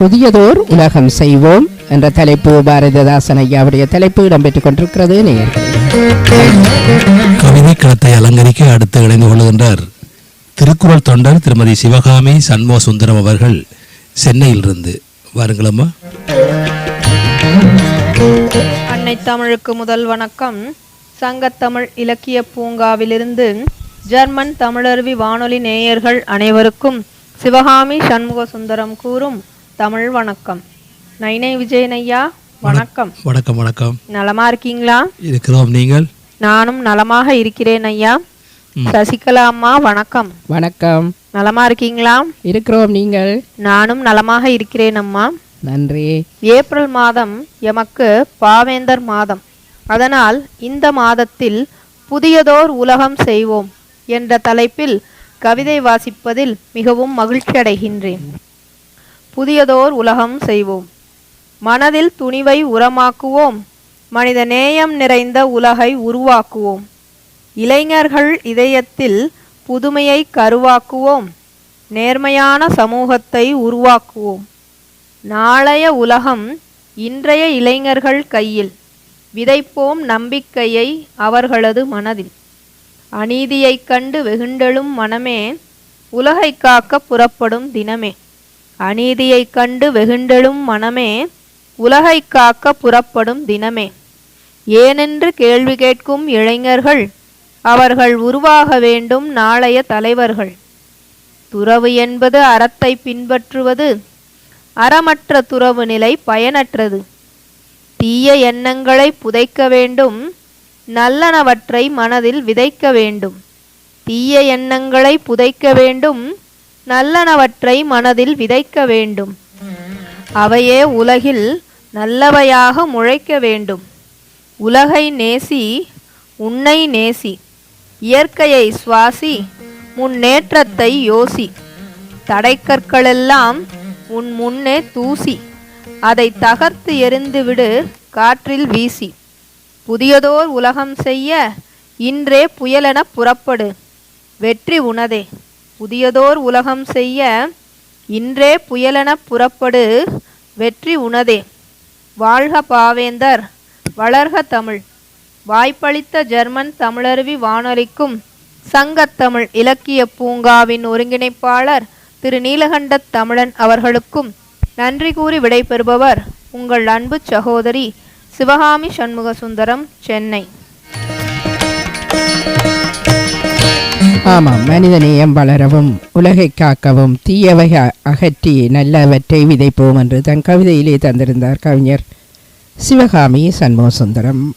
புதியதோர் உலகம் செய்வோம் என்ற தலைப்பு பாரதிதாசன் ஐயாவுடைய தலைப்பு இடம்பெற்றுக் கொண்டிருக்கிறது. கவிதை களத்தை அலங்கரிக்க அடுத்து இணைந்து கொள்கின்றார் திருக்குறள் தொண்டர் திருமதி சிவகாமி சண்முக சுந்தரம் அவர்கள் சென்னையிலிருந்து. வாருங்களம்மா அன்னை தமிழுக்கு முதல் வணக்கம். சங்கத்தமிழ் இலக்கிய பூங்காவிலிருந்து ஜெர்மன் தமிழருவி வானொலி நேயர்கள் அனைவருக்கும் சிவகாமி சண்முக சுந்தரம் கூறும் தமிழ் வணக்கம். நைனை விஜயன் ஐயா வணக்கம் வணக்கம் வணக்கம். நலமா இருக்கீங்களா? இருக்கிறோம். நீங்கள்? நானும் நலமாக இருக்கிறேன் ஐயா. சசிகலா அம்மா வணக்கம். வணக்கம். நலமா இருக்கீங்களா? இருக்கிறோம் நீங்கள்? நானும் நலமாக இருக்கிறேன் அம்மா. நன்றி. ஏப்ரல் மாதம் எமக்கு பாவேந்தர் மாதம். அதனால் இந்த மாதத்தில் புதியதோர் உலகம் செய்வோம் என்ற தலைப்பில் கவிதை வாசிப்பதில் மிகவும் மகிழ்ச்சி அடைகின்றேன் புதியதோர் உலகம் செய்வோம். மனதில் துணிவை உரமாக்குவோம். மனித நேயம் நிறைந்த உலகை உருவாக்குவோம். இளைஞர்கள் இதயத்தில் புதுமையை கருவாக்குவோம். நேர்மையான சமூகத்தை உருவாக்குவோம். நாளைய உலகம் இன்றைய இளைஞர்கள் கையில். விதைப்போம் நம்பிக்கையை அவர்களது மனதில். அநீதியைக் கண்டு வெகுண்டெழும் மனமே உலகைக் காக்க புறப்படும் தினமே. அநீதியைக் கண்டு வெகுண்டெழும் மனமே உலகைக் காக்க புறப்படும் தினமே. ஏனென்று கேள்வி கேட்கும் இளைஞர்கள் அவர்கள் உருவாக வேண்டும் நாளைய தலைவர்கள். துறவு என்பது அறத்தை பின்பற்றுவது அறமற்ற துறவு நிலை பயனற்றது. தீய எண்ணங்களை புதைக்க வேண்டும் நல்லனவற்றை மனதில் விதைக்க வேண்டும். தீய எண்ணங்களை புதைக்க வேண்டும் நல்லனவற்றை மனதில் விதைக்க வேண்டும். அவையே உலகில் நல்லவையாக முளைக்க வேண்டும். உலகை நேசி உன்னை நேசி. இயற்கையை சுவாசி முன்னேற்றத்தை யோசி. தடைக்கற்களெல்லாம் உன் முன்னே தூசி. அதை தகர்த்து எறிந்துவிடு காற்றில் வீசி. புதியதோர் உலகம் செய்ய இன்றே புயலென புறப்படு. வெற்றி உனதே. புதியதோர் உலகம் செய்ய இன்றே புயலென புறப்படு வெற்றி உனதே. வாழ்க பாவேந்தர் வளர்க தமிழ். வாய்ப்பளித்த ஜெர்மன் தமிழருவி வானொலிக்கும் சங்கத்தமிழ் இலக்கிய பூங்காவின் ஒருங்கிணைப்பாளர் திரு நீலகண்ட தமிழன் அவர்களுக்கும் நன்றி கூறி விடைபெறுபவர் உங்கள் அன்பு சகோதரி சிவகாமி சண்முக சுந்தரம் சென்னை. ஆமாம் மனிதநேயம் வளரவும் உலகை காக்கவும் தீயவை அகற்றி நல்லவற்றை விதைப்போம் என்று தன் கவிதையிலே தந்திருந்தார் கவிஞர் சிவகாமி சண்முக சுந்தரம்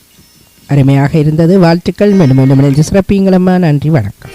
அருமையாக இருந்தது. வாழ்த்துக்கள். மீண்டும் மீண்டும் இணைந்து சிறப்பீங்களம்மா நன்றி வணக்கம்.